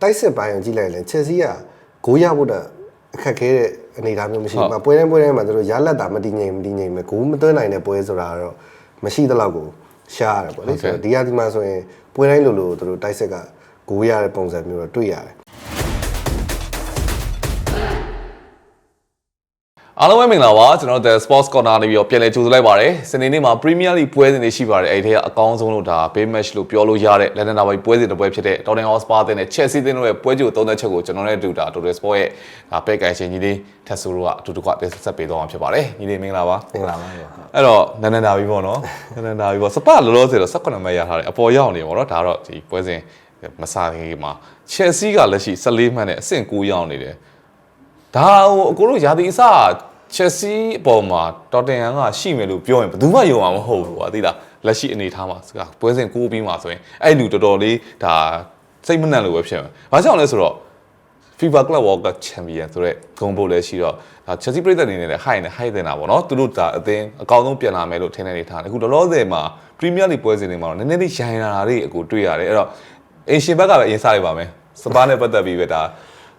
တိုက်စစ်ပိုင်းကိုကြည့်လိုက်ရင်ချက်စီကဂိုးရဖို့တော့အခက်ခဲတဲ့အနေအထားမျိုးမရှိဘူး။မပွဲတိုင်းပွဲတိုင်းမှာသူတို့ရလက်တာမတည်ငြိမ်မတည်ငြိမ်ပဲဂိုးမသွင်းနိုင်တဲ့ပွဲဆိုတာကတော့မရှိသလောက်ကိုရှားရတယ်ပေါ့လေဆိုတော့ဒီဟာဒီမှာဆိုရင်ပွဲတိုင်းလိုလိုသူတို့တိုက်စစ်ကဂိုးရတဲ့ပုံစံမျိုးတော့တွေ့ရတယ် အားလုံးပဲမင်္ဂလာပါကျွန်တော်တို့ The Sports Corner နေပြီးတော့ပြန်လည်ကြိုဆိုလိုက်ပါတယ်စနေနေ့မှာ Premier League ပွဲစဉ်တွေရှိပါတယ်အဲ့ဒီကအကောင်းဆုံးလို့ဒါ Bay Match လို့ပြောလို့ရတဲ့လက်နက်နာပိုင်းပွဲစဉ်တစ်ပွဲဖြစ်တဲ့ Tottenham Hotspur တဲ့နဲ့ Chelsea တဲ့တို့ရဲ့ပွဲကြိုသုံးသက်ချက်ကိုကျွန်တော်နဲ့တူတာ Total Sport ရဲ့ဒါပဲကိုင်ရှင်ကြီးလေးထက်ဆူတို့ကအတူတူကတက်ဆက်ပေးသွားမှာဖြစ်ပါတယ်ညီလေးမင်္ဂလာပါမင်္ဂလာပါဗျာအဲ့တော့နန်းနန်းဒါပြီပေါ့နော်နန်းနန်းဒါပြီပေါ့စပလောလောဆယ်တော့18မှတ်ရထားတယ်အပေါ်ရောက်နေပေါ့နော်ဒါတော့ဒီပွဲစဉ်မစားခင်မှာ Chelsea ကလက်ရှိ14မှတ်နဲ့အဆင့်9ရောက်နေတယ်ဒါဟိုအကိုတို့ရာသီအစ ချက်စီအပေါ်မှာတော်တင်ဟန်ကရှိမယ်လို့ပြောရင်ဘယ်သူမှယုံအောင်မဟုတ်ဘူးကွာသိလားလက်ရှိအနေထားမှာစကားပွဲစဉ်ကိုးပြီးမှဆိုရင်အဲ့လူတော်တော်လေးဒါစိတ်မနှံ့လို့ပဲဖြစ်မှာ။ဘာကြောင့်လဲဆိုတော့ FIFA Club World Cup Champion ဆိုတော့ဂုံဖို့လည်းရှိတော့ဒါ Chelsea ပြည်သက်အနေနဲ့လည်း high နဲ့ high တင်တာပေါ့နော်သူတို့ဒါအသင်းအကောင်းဆုံးပြန်လာမယ်လို့ထင်နေနေထားတယ်အခုလောလောဆယ်မှာ Premier League ပွဲစဉ်တွေမှာတော့နည်းနည်းလေးရိုင်းလာတာတွေအကိုတွေ့ရတယ်အဲ့တော့အင်ရှင်ဘက်ကပဲအရင်စားလိုက်ပါမယ်စပါးနဲ့ပတ်သက်ပြီးပဲဒါ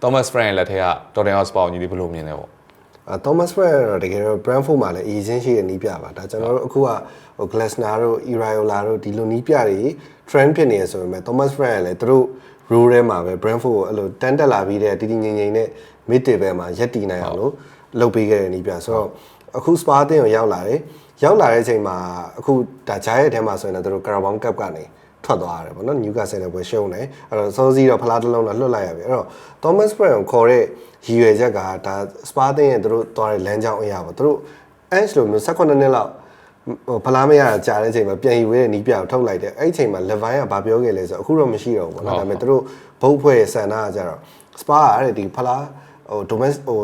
Thomas Frank လက်ထက်က Tottenham Hotspur ညီလေးဘယ်လိုမြင်လဲပေါ့အဲ Thomas Fred ကတော့တကယ်တော့ Brentford မှာလည်းအရေးချင်းရှိတဲ့နီးပြပါဒါကျွန်တော်တို့အခုကဟို Glasner တို့ Iriola တို့ဒီလိုနီးပြတွေ trend ဖြစ်နေရဆိုပေမဲ့ Thomas Fred ကလည်းသူတို့ role ထဲမှာပဲ Brentford ကိုအဲ့လိုတန်းတက်လာပြီးတဲ့တည်တည်ငြိမ်ငြိမ်နဲ့ mid table မှာရက်တည်နိုင်အောင်လို့လုပ်ပေးခဲ့တဲ့နီးပြဆိုတော့အခု Spa အသင်းကိုရောက်လာတယ်ရောက်လာတဲ့အချိန်မှာအခုဒါဂျာရဲ့အထဲမှာဆိုရင်လည်းသူတို့ Carabao Cup ကနေထွက်သွားရတယ်ပေါ့နော် Newcastle နဲ့ပွဲရှုံးတယ်အဲ့တော့စောစီးတော့ဖလားတစ်လုံးတော့လွတ်လိုက်ရပြီအဲ့တော့ Thomas Frank ကိုခေါ်တဲ့ ရည်ရွယ်ချက်ကဒါ Spa တင်းရဲ့သူတို့သွားတဲ့လမ်းကြောင်းအရာပေါ့သူတို့ Ange လိုမျိုး18နှစ်လောက်ဟိုဖလားမရတာကြာတဲ့အချိန်မှာပြန်ယူဝဲတဲ့နီးပြကိုထုတ်လိုက်တယ်အဲ့ဒီအချိန်မှာ Levine ကဘာပြောခဲ့လဲဆိုတော့အခုတော့မရှိတော့ဘူးပေါ့နော်ဒါပေမဲ့သူတို့ဘုတ်ဖွဲ့ဆန္ဒကကြတော့ Spa ကအဲ့ဒီဖလားဟို domestic ဟို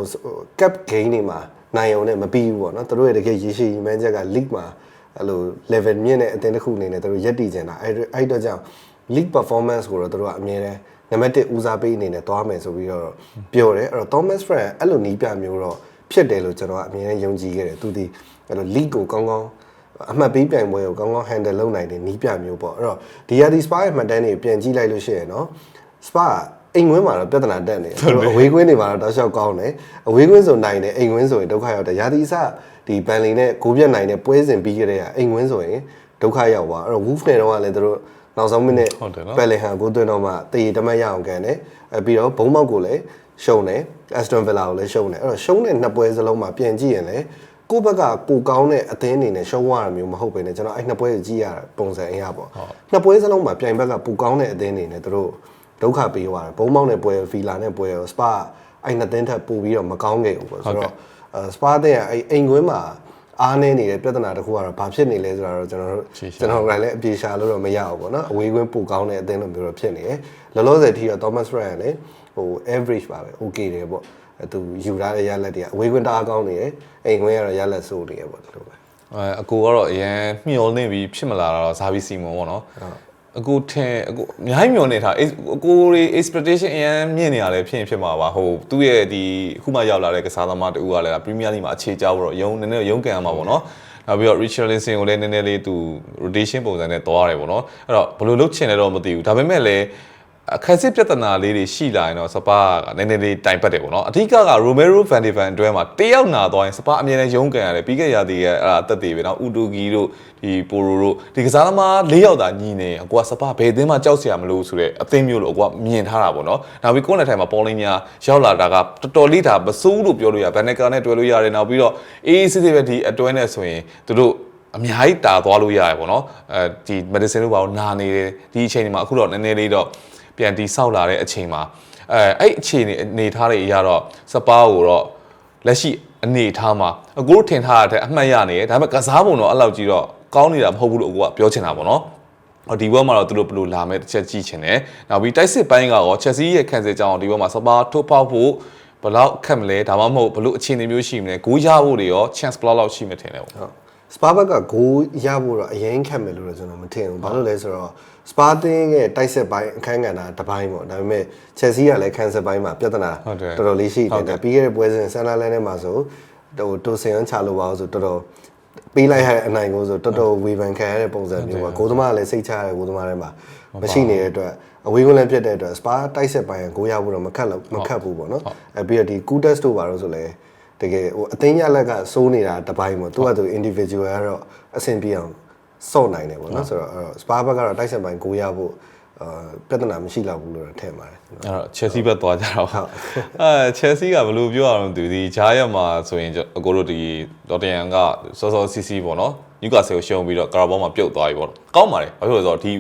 cap game တွေမှာနိုင်ုံနဲ့မပြီးဘူးပေါ့နော်သူတို့ရဲ့တကယ်ရေရှည်ရည်မှန်းချက်က league မှာအဲ့လို level မြင့်တဲ့အသင်းတစ်ခုအနေနဲ့သူတို့ရက်တည်နေတာအဲ့အဲ့တော့ကြောင့် league performance ကိုတော့သူတို့ကအမြဲတမ်း နံပါတ်1ဦးစားပေးအနေနဲ့သွားမယ်ဆိုပြီးတော့ပြောတယ်အဲ့တော့ Thomas Frank အဲ့လိုနီးပြမျိုးတော့ဖြစ်တယ်လို့ကျွန်တော်ကအမြဲတမ်းယုံကြည်ခဲ့တယ်သူဒီအဲ့လို league ကိုကောင်းကောင်းအမှတ်ပေးပြိုင်ပွဲကိုကောင်းကောင်း handle လုပ်နိုင်တဲ့နီးပြမျိုးပေါ့အဲ့တော့ဒီယာဒီ Spa ရဲ့မှတ်တမ်းတွေပြန်ကြည့်လိုက်လို့ရှိရင်နော် Spa အိမ်ဝင်းမှာတော့ပြဿနာတက်နေတယ်သူတို့အဝေးကွင်းတွေမှာတော့တောက်လျှောက်ကောင်းတယ်အဝေးကွင်းဆိုနိုင်တယ်အိမ်ဝင်းဆိုရင်ဒုက္ခရောက်တယ်ယာဒီအစဒီဘန်လီနဲ့ဂိုးပြတ်နိုင်တဲ့ပွဲစဉ်ပြီးကြတဲ့အိမ်ဝင်းဆိုရင်ဒုက္ခရောက်သွားအဲ့တော့ Wolf နဲ့တော့ကလည်းသူတို့ နောက်ဆုံးမိနစ်ဟုတ်တယ်နော်ပယ်လင်ဟန်ကိုသွင်းတော့မှတည်တမတ်ရအောင်ကန်တယ်အဲပြီးတော့ဘုံမောက်ကိုလည်းရှုံတယ် Aston Villa ကိုလည်းရှုံတယ်အဲ့တော့ရှုံတဲ့နှစ်ပွဲစလုံးမှာပြန်ကြည့်ရင်လည်းကိုယ့်ဘက်ကကိုကောင်းတဲ့အသင်းအနေနဲ့ရှုံးရတာမျိုးမဟုတ်ဘဲねကျွန်တော်အဲ့နှစ်ပွဲကြည့်ရတာပုံစံအရာပေါ့နှစ်ပွဲစလုံးမှာပြိုင်ဘက်ကပူကောင်းတဲ့အသင်းအနေနဲ့သူတို့ဒုက္ခပေးသွားတယ်ဘုံမောက်နဲ့ပွဲဗီလာနဲ့ပွဲရောစပါအဲ့နှစ်သင်းထက်ပိုပြီးတော့မကောင်းခဲ့ဘူးပေါ့ဆိုတော့စပါတဲ့အဲ့အိမ်ကွင်းမှာ အားနေနေတဲ့ပြဿနာတစ်ခုကတော့ဘာဖြစ်နေလဲဆိုတာတော့ကျွန်တော်တို့ကျွန်တော်ကလည်းအပြေရှာလို့တော့မရဘူးပေါ့နော်အဝေးကွင်းပူကောင်းတဲ့အသင်းလိုမျိုးတော့ဖြစ်နေတယ်လောလောဆယ်ထိတော့ Thomas Ryan လည်းဟို average ပါပဲ okay တယ်ပေါ့အဲသူယူထားတဲ့ရလက်တွေကအဝေးကွင်းတအားကောင်းနေတယ်အိမ်ကွင်းကတော့ရလက်ဆိုးနေရပေါ့ဒီလိုပဲအဲအကိုကတော့အရင်မျောနေပြီးဖြစ်မလာတာတော့ဇာဘီစီမွန်ပေါ့နော် အကိုထင်အကိုအများကြီးမျောနေတာအေးအကိုတွေ expectation အရင်မြင့်နေရတယ်ဖြစ်ရင်ဖြစ်မှာပါဟိုသူ့ရဲ့ဒီအခုမှရောက်လာတဲ့ကစားသမားတူကလည်း Premier League မှာအခြေချဖို့တော့ရုံနည်းနည်းရုံးကန်ရမှာပေါ့နော်နောက်ပြီးတော့ Richarlison ကိုလည်းနည်းနည်းလေးသူ rotation ပုံစံနဲ့သွားရတယ်ပေါ့နော်အဲ့တော့ဘယ်လိုလုပ်ချင်လဲတော့မသိဘူးဒါပေမဲ့လည်း အခက်အစစ်ပြဿနာလေးတွေရှိလာရင်တော့စပါကနည်းနည်းလေးတိုင်ပတ်တယ်ပေါ့နော်အဓိကက Romero Van de Ven အတွဲမှာတယောက်နာသွားရင်စပါအမြဲတမ်းရုန်းကန်ရတယ်ပြီးခဲ့ရသေးရဲ့အဲ့ဒါအသက်တွေပဲနော်ဥတူဂီတို့ဒီပိုရိုတို့ဒီကစားသမား၄ယောက်သာညီနေအကွာစပါဘယ်အသင်းမှကြောက်စရာမလိုဆိုတဲ့အသင်းမျိုးလို့အကွာမြင်ထားတာပေါ့နော်နောက်ပြီးကိုယ့်နဲ့ထိုင်မှာပေါ်လင်းများရောက်လာတာကတော်တော်လေးဒါမစိုးလို့ပြောလို့ရဘန်နကာနဲ့တွဲလို့ရတယ်နောက်ပြီးတော့အေးအေးဆေးဆေးပဲဒီအတွဲနဲ့ဆိုရင်သူတို့အများကြီးတာသွားလို့ရတယ်ပေါ့နော်အဲဒီ medicine တို့ဘာလို့နာနေတယ်ဒီအချိန်တွေမှာအခုတော့နည်းနည်းလေးတော့ ပြန်တီဆောက်လာတဲ့အချိန်မှာအဲအဲ့အခြေအနေအနေထားတွေအရတော့စပါးကိုတော့လက်ရှိအနေထားမှာအကိုတို့ထင်ထားရတဲ့အမှတ်ရနေတယ်ဒါပေမဲ့ကစားပုံတော့အဲ့လောက်ကြီးတော့ကောင်းနေတာမဟုတ်ဘူးလို့အကိုကပြောချင်တာပေါ့နော်ဟောဒီဘက်မှာတော့သူတို့ဘယ်လိုလာမဲ့တစ်ချက်ကြည့်ချင်တယ်။နောက်ပြီးတိုက်စစ်ပိုင်းကရောချက်စီရဲ့ခံစစ်ကြောင်းဒီဘက်မှာစပါးထုတ်ပေါက်ဖို့ဘယ်လောက်ခက်မလဲဒါမှမဟုတ်ဘယ်လိုအခြေအနေမျိုးရှိမလဲဂိုးရဖို့တွေရော chance ဘယ်လောက်လောက်ရှိမထင်လဲပေါ့ဟုတ် စပါဘက်ကဂိုးရဖို့တော့အရင်ခက်မယ်လို့တော့ကျွန်တော်မထင်ဘူးဘာလို့လဲဆိုတော့စပါတင်းရဲ့တိုက်ဆက်ပိုင်းအခန်းကဏ္ဍတစ်ပိုင်းပေါ့ဒါပေမဲ့ချက်စီကလည်းခန်းဆက်ပိုင်းမှာပြဿနာဟုတ်တယ်တော်တော်လေးရှိဟုတယ်တ်တယ်ဒါပြီးခဲ့တဲ့ပွဲစဉ်ဆန်လာလဲထဲမှာဆိုဟိုတိုစင်န်ချလို့ပါအောင်ဆိုတော်တော်ပေးလိုက်ရတဲ့အနိုင်ကိုဆိုတော်တော်ဝေဖန်ခံရတဲ့ပုံစံမျိုးပါကိုသမားကလည်းစိတ်ချရတဲ့ကိုသမားတွေမှာမရှိနေတဲ့အတွက်အဝေးကွန်းလည်းဖြစ်တဲ့အတွက် spa တိုက်ဆက်ပိုင်းကိုရဖို့တော့မခက်လို့မခက်ဘူးပေါ့နော်အဲပြီးတော့ဒီ cool test တို့ပါတော့ဆိုလဲ တကယ်ဟိုအသိဉာဏ်လက်ကစိုးနေတာတစ်ပိုင်းပေါ့သူကသူ individual ကတော့အဆင်ပြေအောင်စော့နိုင်တယ်ပေါ့နော်ဆိုတော့အဲ့တော့ spa ဘက်ကတော့တိုက်ဆက်ပိုင်းကိုရဖို့အာပြဿနာမရှိတော့ဘူးလို့တော့ထင်ပါတယ်အဲ့တော့ Chelsea ဘက်သွားကြတော့အဲ Chelsea ကဘယ်လိုပြောရအောင်သူဒီဂျားရက်မှာဆိုရင်အကိုတို့ဒီ Tottenham ကစောစောစီစီပေါ့နော် Newcastle ကိုရှုံးပြီးတော့ Carabao မှာပြုတ်သွားပြီပေါ့ကောင်းပါတယ်ဘာဖြစ်လို့လဲဆိုတော့ဒီ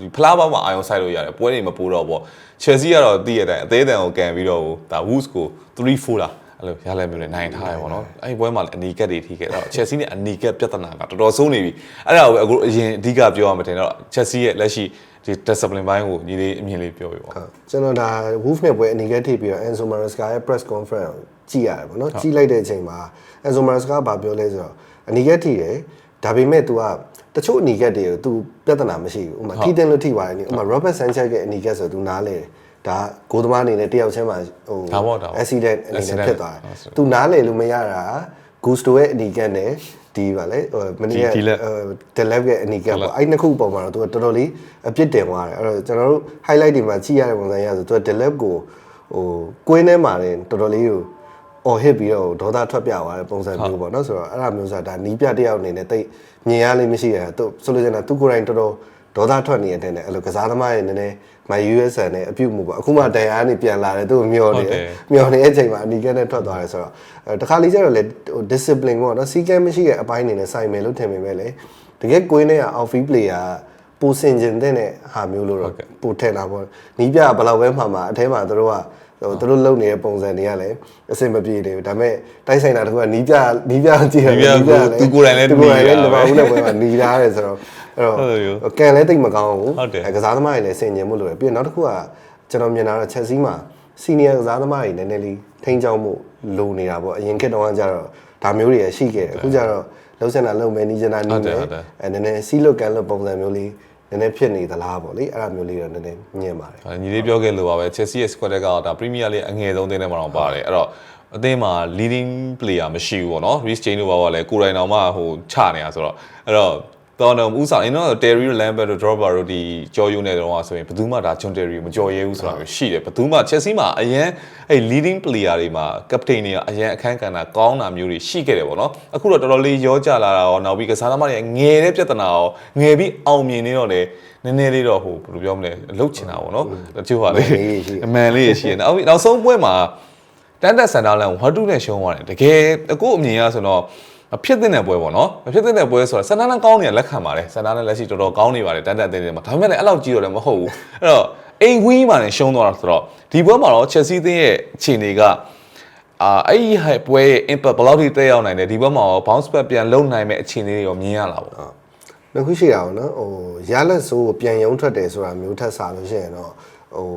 ဒီဖလားပေါင်းမှာအာယုံဆိုင်လို့ရတယ်ပွဲတွေမပိုးတော့ပေါ့ Chelsea ကတော့တည့်ရတဲ့အသေးအတန်ကိုကန်ပြီးတော့ဒါ Wolves ကို3-4လား အဲ့လိုရလဲမျိုးနဲ့နိုင်ထားရပေါ့နော်အဲ့ဒီပွဲမှာလည်းအနီကက်တွေထိခဲ့တော့ Chelsea နဲ့အနီကက်ပြဿနာကတော်တော်ဆုံးနေပြီအဲ့ဒါကိုအခုအရင်အဓိကပြောရမှာတင်တော့ Chelsea ရဲ့လက်ရှိဒီ discipline ဘိုင်းကိုညီလေးအမြင်လေးပြောပြပါ ဟုတ်ကျွန်တော်ဒါ Wolf နဲ့ပွဲအနေနဲ့ထိပ်ပြီးတော့ Enzo Maresca ရဲ့ press conference ကိုကြည့်ရတယ်ပေါ့နော်ကြည့်လိုက်တဲ့အချိန်မှာ Enzo Maresca ကဘာပြောလဲဆိုတော့အနေနဲ့ထိတယ်ဒါပေမဲ့ तू ကတချို့အနေနဲ့တွေကို तू ပြဿနာမရှိဘူးဥပမာထိတင်လို့ထိပါတယ်နိဥပမာ Robert Sanchez ရဲ့အနေနဲ့ဆို तू နားလဲတယ် ဒါဂိုးသမားအနေနဲ့တယောက်ချင်းမှာဟိုဒါပေါ့ဒါပေါ့ accident အနေနဲ့ accident ဖြစ်သွားတယ် accident तू နားလဲလို့မရတာ Gusto ရဲ့အနေနဲ့ဒီပါလေဟိုမနေ့ကဒီလက်တယ်လက်ရဲ့အနီကပ်ပေါ့အဲ့နှစ်ခုပုံမှာတော့သူကတော်တော်လေးအပြစ်တင်သွားတယ်အဲ့တော့ကျွန်တော်တို့ highlight တွေမှာကြည့်ရတဲ့ပုံစံရဆိုသူက del lab ကိုဟိုကွင်းထဲမှာတင်တော်တော်လေးကိုအော်ဟစ်ပြီးတော့ဒေါသထွက်ပြသွားတဲ့ပုံစံမျိုးပေါ့နော်ဆိုတော့အဲ့ဒါမျိုးဆိုတာဒါနီးပြတယောက်အနေနဲ့တိတ်မြင်ရလိမ့်မရှိရသူဆိုလို့ကျင်တာသူကိုယ်တိုင်တော်တော်ဒေါသထွက်နေတဲ့အတဲ့အဲ့လိုကစားသမားရဲ့နည်းနည်း မ USN နဲ့အပြုတ်မှုပေါ့အခုမှတန်အားနေပြန်လာတယ်သူ့ကိုမျောနေတယ်မျောနေတဲ့အချိန်မှာအနီကပ်နဲ့ထွက်သွားတယ်ဆိုတော့အဲတခါလေးကျတော့လေဟို discipline ပေါ့နော်စီကံမရှိတဲ့အပိုင်းအနေနဲ့စိုင်မယ်လို့ထင်ပေမဲ့လေတကယ်ကွင်းထဲက off field player ကပူစင်ကျင်တဲ့ဟာမျိုးလို့တော့ပူထင်တာပေါ့နီးပြဘယ်လောက်ပဲမှမှာအထဲမှာသူတို့ကဟို သူတို့လုံနေတဲ့ပုံစံတွေကလည်းအဆင်မပြေနေဘူးဒါပေမဲ့တိုက်ဆိုင်တာတခုကနီးပြနီးပြကြည့်ရတယ်နီးပြကိုသူကိုယ်တိုင်လည်းသူကိုယ်တိုင်လည်းနီးလတာပဲပါဘူးနဲ့ပွဲမှာနီးထားတယ်ဆိုတော့အဲ့တော့ဟုတ်တယ်ရောကန်လည်းတိတ်မကောင်းဘူးဟုတ်တယ်အဲကစားသမားတွေလည်းဆင်ញင်မှုလို့တယ်ပြီးတော့နောက်တစ်ခုကကျွန်တော်မြင်တာတော့ Chelsea မှာ senior ကစားသမားတွေနည်းနည်းလေးထိန်းချောင်းမှုလိုနေတာပေါ့အရင်ခေတ်တုန်းကကျတော့ဒါမျိုးတွေရရှိခဲ့တယ်အခုကျတော့လှုပ်ဆန်တာလှုပ်မယ်နီးချင်တာနီးဟုတ်တယ်မယ်ဟုတ်တယ်အဲနည်းနည်းစီးလွတ်ကန်လွတ်ပုံစံမျိုးလေး နည်းနည်းဖြစ်နေသလားပေါ့လေအဲ့ဒါမျိုးလေးတော့နည်းနည်းမြင်ပါတယ်ညီလေးပြောခဲ့လို့ပါပဲ Chelsea ရဲ့ squad ကဒါ Premier League အငယ်ဆုံးအသင်းထဲမှာတော့ပါတယ်အဲ့တော့အသင်းမှာ leading player မရှိဘူးပေါ့နော် Reece James တို့ဘာပါလဲကိုယ်တိုင်တော်မှဟိုချနေတာဆိုတော့အဲ့တော့ တော်တော်ဥစားအင်းတော့ Terry Lambert တို့ Drogba တို့ဒီကြော်ယူနေတော့ဆိုရင်ဘယ်သူမှဒါ John Terry ကိုမကြော်ရဲဘူးဆိုတာမျိုးရှိတယ်ဘယ်သူမှ Chelsea မှာအရန်အဲ့ leading player တွေမှာ captain တွေကအရန်အခန်းကဏ္ဍကောင်းတာမျိုးတွေရှိခဲ့တယ်ပေါ့နော်အခုတော့တော်တော်လေးရောကြလာတာရောနောက်ပြီးကစားသမားတွေငယ်တဲ့ပြဿနာရောငယ်ပြီးအောင်မြင်နေတော့လေနည်းနည်းလေးတော့ဟိုဘယ်လိုပြောမလဲလှုပ်ချင်တာပေါ့နော်တချို့ဟာလေအမှန်လေးရှိတယ်နောက်ပြီးနောက်ဆုံးပွဲမှာတန်တက်ဆန်ဒါလန်ကိုဟောတူနဲ့ရှုံးသွားတယ်တကယ်အခုအမြင်ရဆိုတော့ မဖြစ်တဲ့ပွဲပေါ့နော်မဖြစ်တဲ့ပွဲဆိုတာဆန်ဒါလန်ကောင်းနေလက်ခံပါတယ်ဆန်ဒါလန်လက်ရှိတော်တော်ကောင်းနေပါတယ်တန်တက်အသင်းတွေမှာဒါပေမဲ့လည်းအဲ့လောက်ကြီးတော့လည်းမဟုတ်ဘူးအဲ့တော့အိမ်ကွင်းမှာလည်းရှုံးသွားတာဆိုတော့ဒီပွဲမှာတော့ Chelsea အသင်းရဲ့အခြေအနေကအာအဲ့ဒီဟဲ့ပွဲရဲ့ impact ဘယ်လောက်ထိတက်ရောက်နိုင်လဲဒီဘက်မှာရော bounce back ပြန်လုံနိုင်မဲ့အခြေအနေတွေရောမြင်ရလားပေါ့နောက်ခုရှိတာပေါ့နော်ဟိုရလက်ဆိုးကိုပြန်ရုံထွက်တယ်ဆိုတာမျိုးထက်စားလို့ရှိရင်တော့ဟို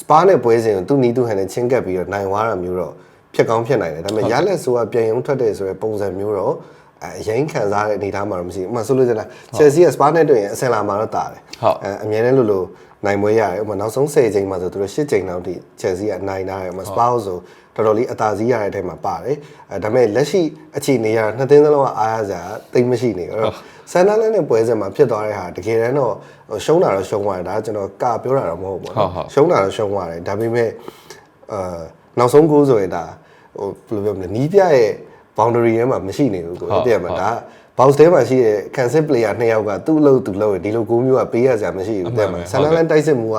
စပါးနဲ့ပွဲစဉ်ကိုသူ့နီးသူ့ဟန်နဲ့ချင်းကပ်ပြီးတော့နိုင်သွားတာမျိုးတော့ ဖြစ်ကောင်းဖြစ်နိုင်တယ်ဒါပေမဲ့ရလက်ဆိုးကပြန်ရုံထွက်တယ်ဆိုတဲ့ပုံစံမျိုးတော့အဲအရင်ခံစားတဲ့အနေအထားမှာတော့မရှိဘူးဥပမာဆိုလို့ကျလား Chelsea ကစပါးနဲ့တွေ့ရင်အဆင်လာမှာတော့တာတယ်ဟုတ်အဲအမြဲတမ်းလို့လို့နိုင်ပွဲရတယ်ဥပမာနောက်ဆုံး10ချိန်မှာဆိုသူတို့10ချိန်လောက်ထိ Chelsea ကနိုင်ထားတယ်ဥပမာ Spurs ဆိုတော်တော်လေးအသာစီးရတဲ့အထက်မှာပါတယ်အဲဒါပေမဲ့လက်ရှိအခြေအနေရနှစ်သင်းစလုံးကအားရစရာတိတ်မရှိနေဘူးအဲ့တော့ဆန်နာလန်နဲ့ပွဲစဉ်မှာဖြစ်သွားတဲ့ဟာတကယ်တမ်းတော့ဟိုရှုံးတာတော့ရှုံးသွားတယ်ဒါကကျွန်တော်ကပြောတာတော့မဟုတ်ဘူးပေါ့ဟုတ်ဟုတ်နော်ရှုံးတာတော့ရှုံးသွားတယ်ဒါပေမဲ့အာ နောက်ဆုံးကိုးဆိုရင်ဒါဟိုဘယ်လိုပြောမလဲနီးပြရဲ့ boundary ထဲမှာမရှိနေဘူးကိုဟုတ်တည့်ရမှာဟုတ်ဒါ box ထဲမှာရှိတဲ့ cancel player နှစ်ယောက်ကသူ့အလုပ်သူလုပ်ရင်ဒီလိုကိုးမျိုးကပေးရစရာမရှိဘူးတဲ့မှာဆန်နလန်တိုက်စစ်မှုက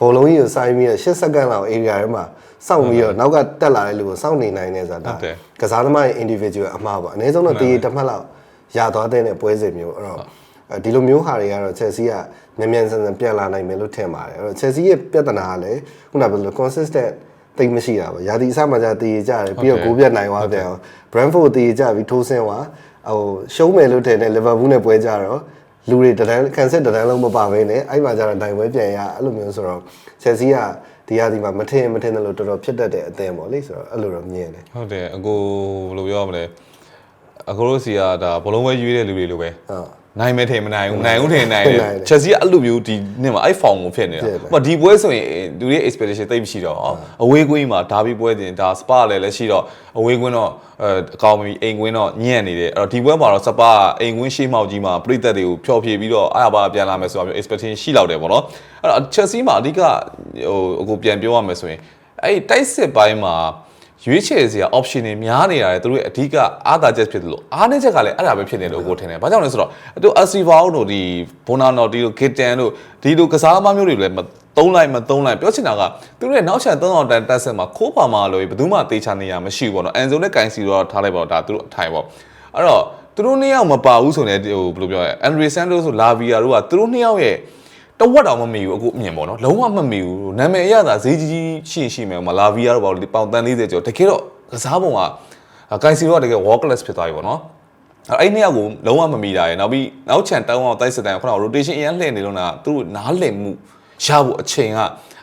ဘောလုံးကြီးကိုစိုင်းပြီးတော့10စက္ကန့်လောက် area ထဲမှာစောင့်ပြီးတော့နောက်ကတက်လာတဲ့လူကိုစောင့်နေနိုင်တယ်ဆိုတာဟုတ်တယ်ကစားသမားရဲ့ individual အမှားပေါ့အနည်းဆုံးတော့တည်တစ်မှတ်လောက်ရသွားတဲ့ပွဲစဉ်မျိုးအဲ့တော့အဲဒီလိုမျိုးဟာတွေကတော့ Chelsea ကမြန်မြန်ဆန်ဆန်ပြန်လာနိုင်မယ်လို့ထင်ပါတယ်အဲ့တော့ Chelsea ရဲ့ပြဿနာကလည်းခုနကပြောလို့ consistent တိတ်မရှိတာပေါ့ရာသီအစမှじゃတည်ကြတယ်ပြီးတော့ဟုတ်ကိုတယ်ပြတ်နိုင်သွားတယ်အောင် Brentford တည်ကြပြီးထိုးဆင်းသွားဟိုရှုံးမယ်လို့ထင်တယ် Liverpool နဲ့ပွဲကြတော့လူတွေတန်းကန်စစ်တန်းလုံးမပါဘဲနဲ့အဲ့မှာကျတော့နိုင်ပွဲပြန်ရအဲ့လိုမျိုးဆိုတော့ Chelsea ကဒီရာသီမှာမထင်မထင်တယ်လို့တော်တော်ဖြစ်တတ်တဲ့အသင်းပေါ့လေဆိုတော့အဲ့လိုတော့မြင်တယ်ဟုတ်တယ်အကိုဘယ်လိုပြောရမလဲအကိုတို့စီကဒါဘလုံးဝဲရွေးတဲ့လူတွေလိုပဲဟုတ် နိုင်မဲထင်မနိုင်ဘူးနိုင်ဦးထင်နိုင်တယ်နိုင်တယ်ချက်စီကအဲ့လိုမျိုးဒီနေ့မှာအဲ့ form ကိုဖြစ်နေတာဖြစ်တယ်ဟိုဒီပွဲဆိုရင်လူတွေ expectation တိတ်မရှိတော့အောင်အဝေးကွင်းမှာဒါဘီပွဲတင်ဒါ spa လည်းလည်းရှိတော့အဝေးကွင်းတော့အဲအကောင်မီအိမ်ကွင်းတော့ညံ့နေတယ်အဲ့တော့ဒီပွဲမှာတော့ spa အိမ်ကွင်းရှေ့မှောက်ကြီးမှာပြည်သက်တွေကိုဖျော်ဖြေပြီးတော့အားပါပြန်လာမယ်ဆိုတာမျိုး expectation ရှိလောက်တယ်ပေါ့နော်အဲ့တော့ Chelsea မှာအဓိကဟိုအခုပြန်ပြောရမယ်ဆိုရင်အဲ့တိုက်စစ်ပိုင်းမှာ ရွေးချယ်စရာ option တွေများနေရတယ်သူတို့ရဲ့အဓိကအားသာချက်ဖြစ်တယ်လို့အားနည်းချက်ကလည်းအဲ့ဒါပဲဖြစ်နေလို့ကိုထင်တယ်။ဘာကြောင့်လဲဆိုတော့သူအစီဗာတို့ဒီဘွန်နာနော်ဒီလိုဂစ်တန်တို့ဒီလိုကစားသမားမျိုးတွေလည်းမသုံးလိုက်မသုံးလိုက်ပြောချင်တာကသူတို့ရဲ့နောက်ချက်သုံးအောင်တန်တက်ဆက်မှာခိုးပါမှာလို့ဘယ်သူမှတေချာနေရမရှိဘူးပေါ့နော်။အန်ဆိုနဲ့ကိုင်စီတော့ထားလိုက်ပါတော့ဒါသူတို့အထိုင်ပေါ့။အဲ့တော့သူတို့နှစ်ယောက်မပါဘူးဆိုရင်ဟိုဘယ်လိုပြောရလဲအန်ဒရီဆန်ဒိုဆိုလာဗီယာတို့ကသူတို့နှစ်ယောက်ရဲ့ တဝက်တောင်မမီဘူးအခုအမြင်ပေါ့နော်လုံးဝမမီဘူးနာမည်အရသာဈေးကြီးကြီးရှိရှိမယ်မလာဗီယာတော့ပေါ့လေပေါင်တန်40ကျော်တကယ်တော့ကစားပုံကကိုင်စီတော့တကယ် wall class ဖြစ်သွားပြီပေါ့နော်အဲ့အဲ့နှစ်ယောက်ကိုလုံးဝမမီတာရယ်နောက်ပြီးနောက်ချန်တောင်းအောင်တိုက်စတန်ခုနက rotation အရင်လှည့်နေလို့နာသူတို့နားလည်မှု ရဖို့အချိန်က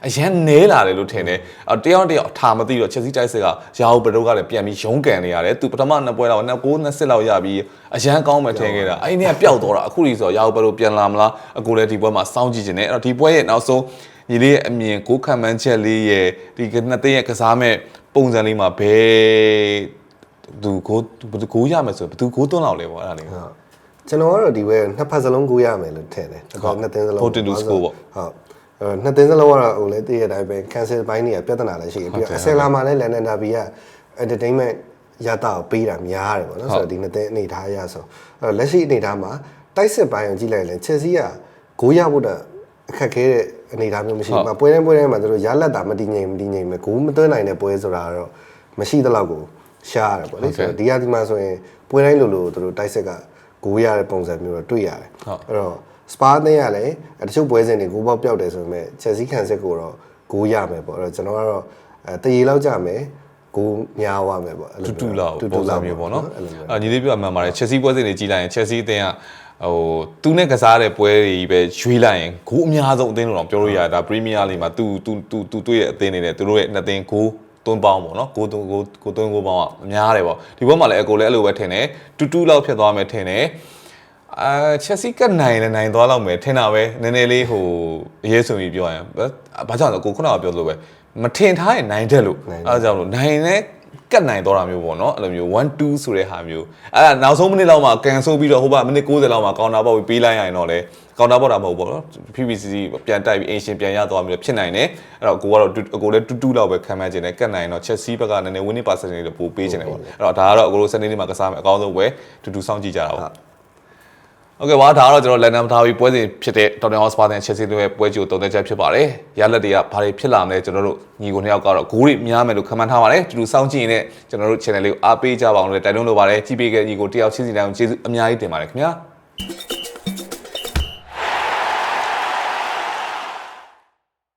အရန်နဲလာတယ်လို့ထင်တယ်အတယောက်တစ်ယောက်အထာမသိတော့ချက်စီတိုက်စစ်ကရာဟုဘဒုတ်ကလည်းပြန်ပြီးရုံးကန်နေရတယ်သူပထမနှစ်ပွဲတော့နှစ်ကိုးနှစ်စစ်လောက်ရပြီးအရန်ကောင်းမှထင်ခဲ့တာအဲ့ဒီနေ့ကပျောက်သွားတာအခုဒီဆိုရာဟုဘဒုတ်ပြန်လာမလားအခုလည်းဒီပွဲမှာစောင့်ကြည့်နေတယ်အဲ့တော့ဒီပွဲရဲ့နောက်ဆုံးညီလေးရဲ့အမြင်ကိုခံမှန်းချက်လေးရဲ့ဒီနှစ်သိန်းရဲ့ကစားမဲ့ပုံစံလေးမှာဘယ်သူကိုဘယ်သူကိုရမယ်ဆိုဘယ်သူကိုသွန်းလောက်လဲပေါ့အဲ့ဒါလေးဟုတ်ကျွန်တော်ကတော့ဒီဘက်နှစ်ဖက်စလုံးကိုရမယ်လို့ထင်တယ်ဟုတ်နှစ်သင်းစလုံး Fourteen to score ပေါ့ဟုတ်အဲ့ နှစ်သင်းစလုံးကတော့ဟိုလေတည့်ရတိုင်းပဲ cancel ဘိုင်းတွေကပြဿနာလည်းရှိတယ်ပြီးတော့အဆယ်လာမှာလည်းလန်ဒန်နာဘီက entertainment ရတာကိုပေးတာများတယ်ပေါ့နော်ဆိုတော့ဒီနှစ်သင်းအနေထားအရဆိုအဲ့တော့လက်ရှိအနေထားမှာတိုက်စစ်ဘိုင်းကိုကြည့်လိုက်ရင် Chelsea ကဂိုးရဖို့တော့အခက်ခဲတဲ့အနေအထားမျိုးမရှိဘူး။မပွဲတိုင်းပွဲတိုင်းမှာသူတို့ရလက်တာမတည်ငြိမ်မတည်ငြိမ်ပဲဂိုးမသွင်းနိုင်တဲ့ပွဲဆိုတာကတော့မရှိသလောက်ကိုရှားရတယ်ပေါ့လေဆိုတော့ဒီကဒီမှာဆိုရင်ပွဲတိုင်းလိုလိုသူတို့တိုက်စစ်ကဂိုးရတဲ့ပုံစံမျိုးတော့တွေ့ရတယ်။အဲ့တော့ စပါးအသင်းကလည်းတချို့ပွဲစဉ်တွေဂိုးပေါက်ပြောက်တယ်ဆိုပေမဲ့ Chelsea ခံစစ်ကိုတော့ဂိုးရမယ်ပေါ့အဲ့တော့ကျွန်တော်ကတော့အဲတရေလောက်ကြမယ်ဂိုးများသွားမယ်ပေါ့အဲ့လိုတူတူလောက်တူတူပုံစံလောက်မျိုးပေါ့နော်အဲ့လိုမျိုးအဲညီလေးပြောမှန်ပါတယ် Chelsea ပွဲစဉ်တွေကြီးလိုက်ရင် Chelsea အသင်းကဟိုသူနဲ့ကစားတဲ့ပွဲတွေပဲရွေးလိုက်ရင်ဂိုးအများဆုံးအသင်းလို့တော့ပြောလို့ရတယ်ဒါ Premier League မှာသူသူသူသူတွေ့ရဲ့အသင်းတွေနဲ့သူတို့ရဲ့နှစ်သင်းဂိုးသွင်းပေါင်းပေါ့နော်ကိုသွင်းကိုကိုသွင်းကိုပေါင်းကအများတယ်ပေါ့ဒီဘက်မှာလည်းအကိုလည်းအဲ့လိုပဲထင်တယ်တူတူလောက်ဖြစ်သွားမယ်ထင်တယ် အာချက်စီကနိုင်လည်းနိုင်သွားလောက်မယ်ထင်တာပဲနည်းနည်းလေးဟိုအရေးဆိုပြီးပြောရင်ဘာကြောင့်လဲကိုခုနကပြောလို့ပဲမထင်ထားရင်နိုင်တယ်လို့အဲဒါကြောင့်လို့နိုင်လဲကတ်နိုင်တော့တာမျိုးပေါ့နော်အဲ့လိုမျိုး1 2ဆိုတဲ့ဟာမျိုးအဲ့ဒါနောက်ဆုံးမိနစ်လောက်မှာကန်ဆိုးပြီးတော့ဟိုဘမိနစ်60လောက်မှာကောင်တာပေါက်ပြီးပေးလိုက်ရရင်တော့လေကောင်တာပေါက်တာမဟုတ်ဘူးပေါ့နော် PPCC ပြန်တိုက်ပြီးအင်ရှင်ပြန်ရသွားမျိုးဖြစ်နိုင်တယ်အဲ့တော့ကိုကတော့အကိုလည်းတူတူလောက်ပဲခံမှန်းခြင်းနဲ့ကတ်နိုင်တော့ Chelsea ဘက်ကနည်းနည်း winning percentage တွေပိုပေးခြင်းတယ်ပေါ့အဲ့တော့ဒါကတော့အကိုတို့စနေနေ့မှာကစားမယ်အကောင်းဆုံးပဲတူတူစောင့်ကြည့်ကြတာပေါ့ โอเคပါဒါကတော့ကျွန်တော်လန်ဒန်ထားပြီးပွဲစဉ်ဖြစ်တဲ့ Tottenham Hotspur နဲ့ Chelsea တို့ရဲ့ပွဲကြိုတုံးတဲ့ချက်ဖြစ်ပါတယ်။ရလက်တွေကဘာတွေဖြစ်လာမလဲကျွန်တော်တို့ညီကိုနှစ်ယောက်ကတော့ဂိုးတွေများမယ်လို့ခန့်မှန်းထားပါတယ်။တူတူစောင့်ကြည့်ရင်လည်းကျွန်တော်တို့ channel လေးကိုအားပေးကြပါအောင်လို့တိုက်တွန်းလိုပါတယ်။ကြည့်ပေးခဲ့ညီကိုတယောက်ချင်းစီတိုင်းကိုကျေးဇူးအများကြီးတင်ပါတယ်ခင်ဗျာ။